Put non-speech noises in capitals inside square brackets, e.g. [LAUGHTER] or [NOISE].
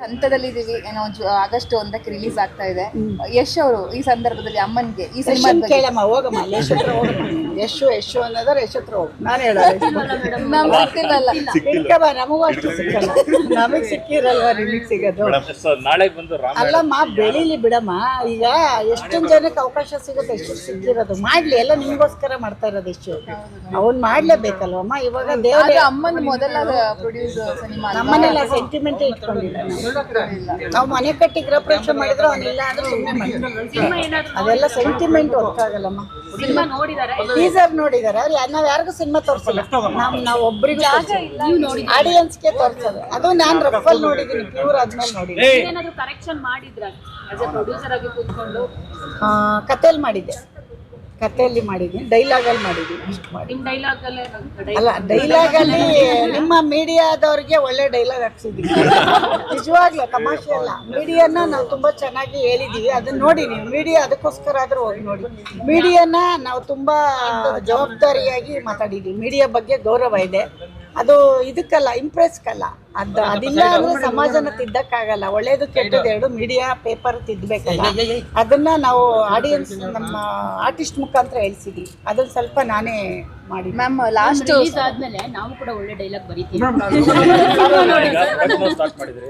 ಹಂತದಲ್ಲಿ ಇದೀವಿ ಏನೋ ಜು- ಆಗಸ್ಟ್ ಒಂದಕ್ಕೆ ರಿಲೀಸ್ ಆಗ್ತಾ ಇದೆ. ಯಶ್ ಅವರು ಈ ಸಂದರ್ಭದಲ್ಲಿ ಅಮ್ಮನ್ಗೆ ಈ ಸಿನಿಮಾ ಯಶನ್ ಕೇಳಮ್ಮ ಹೋಗಮ್ಮ ಯಶ್ ಹತ್ರ ಹೋಗಮ್ಮ. ಯಶು ಯಶು ಅನ್ನೋದಾರೆ ಯಶ್ ಹತ್ರ ಹೋಗು. ನಾನು ಹೇಳೋದು. ನಮ್ಗೆ ಗೊತ್ತಿಲ್ಲಲ್ಲ ಸಿಕ್ಕಮ್ಮ ನಮಗೂ ಅಷ್ಟು ಸಿಕ್ಕಲ್ಲ. ನಮಗ್ ಸಿಕ್ಕಿರಲ್ವಾ ನಿಮಗೆ ಸಿಗೋದು? ಸೊ ನಾಳೆ ಬಂದು ರಾಮ ಅಲ್ಲಮ್ಮ ಬೆಳಿಲಿ ಬಿಡಮ್ಮ. ಈಗ ಎಷ್ಟೊಂದ್ ಜನಕ್ಕೆ ಅವಕಾಶ ಸಿಗುತ್ತೆ ಎಷ್ಟು ಸಿಕ್ಕಿರೋದು. ಮಾಡ್ಲಿ ಎಲ್ಲ ನಿಮ್ಗೋಸ್ಕರ ಮಾಡ್ತಾ ಇರೋದು ಎಷ್ಟು ಅವ್ನ್ ಮಾಡ್ಲೇಬೇಕಲ್ವಮ್ಮ? ಇವಾಗ ದೇವ್ರ ಆದ್ರೆ ಅಮ್ಮನ್ ಮೊದಲ ಪ್ರೊಡ್ಯೂಸ್ ಸಿನಿಮಾ ನಮ್ಮನೆಲ್ಲ ಸೆಂಟಿಮೆಂಟ್ ಇಟ್ಕೊಂಡಿಲ್ಲ ನಾವು. ನಾವು ಮನೆ ಕಟ್ಟಿ ಗೃಹ ಪ್ರವೇಶ ಮಾಡಿದ್ರೆ ಅವನಿಲ್ಲ ಅಂದ್ರೆ ಸುಮ್ಮನೆ ಮಾಡಿದ್ವಿ ಅದೆಲ್ಲ ಸೆಂಟಿಮೆಂಟ್ ವರ್ಕ್ ಆಗಲ್ಲಮ್ಮ ಸಿನಿಮಾ ನೋಡಿದಾರೆ? ಟೀಸರ್ ನೋಡಿದಾರೆ. ನಾವ್ ಯಾರಿಗೂ ಸಿನಿಮಾ ತೋರಿಸಲ್ಲ. ನಾವು ನಾವು ಒಬ್ರಿಗೂ ಆಡಿಯನ್ಸ್ಗೆ ತೋರ್ಸೋದು ಅದು ನಾನು ರಫಲ್ ನೋಡಿದೀನಿ. ಪ್ಯೂರ್ ಆದ್ಮೇಲೆ ನೋಡಿದ್ದೀನಿ ಏನಾದ್ರು ಕರೆಕ್ಷನ್ ಮಾಡಿದ್ರ? ಪ್ರೊಡ್ಯೂಸರ್ ಆಗಿ ಕೂತ್ಕೊಂಡು? ಕಥೆಯಲ್ಲಿ ಮಾಡಿದ್ದೆ. ಕಥೆಯಲ್ಲಿ ಮಾಡಿದ್ದೀನಿ ಡೈಲಾಗಲ್ಲಿ ಮಾಡಿದ್ದೀನಿ ಅಲ್ಲ ಮಾಡಿ ನಿಮ್ ಡೈಲಾಗ್ ಅಲ್ಲೇ ಅಲ್ಲ ಮೀಡಿಯಾದವ್ರಿಗೆ ಒಳ್ಳೆ ಡೈಲಾಗ್ ಹಾಕ್ಸಿದ್ದೀವಿ ನಿಜವಾಗ್ಲೂ ತಮಾಷೆ ಅಲ್ಲ. ಮೀಡಿಯಾನ ನಾವು ತುಂಬಾ ಚೆನ್ನಾಗಿ ಹೇಳಿದೀವಿ. ಅದನ್ನ ನೋಡಿ ನೀವು. ಮೀಡಿಯಾ ಅದಕ್ಕೋಸ್ಕರ ಆದ್ರೂ ಹೋಗಿ ನೋಡಿ. ಮೀಡಿಯಾನ ನಾವು ತುಂಬಾ ಜವಾಬ್ದಾರಿಯಾಗಿ ಮಾತಾಡಿದೀವಿ. ಮೀಡಿಯಾ ಬಗ್ಗೆ ಗೌರವ ಇದೆ. ಅದು ಇದಕ್ಕಲ್ಲ ಇಂಪ್ರೆಸ್ಗಲ್ಲ ಅದು ಅದಿಲ್ಲ ಅಂದ್ರೆ ಸಮಾಜನ ತಿದ್ದಕ್ಕಾಗಲ್ಲ. ಒಳ್ಳೇದು ಕೆಟ್ಟದ್ದು ಎರಡು ಮೀಡಿಯಾ ಪೇಪರ್ ತಿದ್ದಬೇಕಲ್ಲ ಅದನ್ನ ನಾವು ಆಡಿಯನ್ಸ್ ನಮ್ಮ ಆರ್ಟಿಸ್ಟ್ ಮುಖಾಂತರ ಹೇಳ್ಸಿದ್ವಿ. ಅದನ್ನ ಸ್ವಲ್ಪ ನಾನೇ ಮಾಡಿ ಮ್ಯಾಮ್ ಲಾಸ್ಟ್ ರಿಲೀಸ್ ಆದ್ಮೇಲೆ ನಾವು ಕೂಡ ಒಳ್ಳೆ ಡೈಲಾಗ್ ಬರೀತೀವಿ. ಸ್ಟಾರ್ಟ್ [LAUGHS] ಮಾಡಿದ್ರಿ.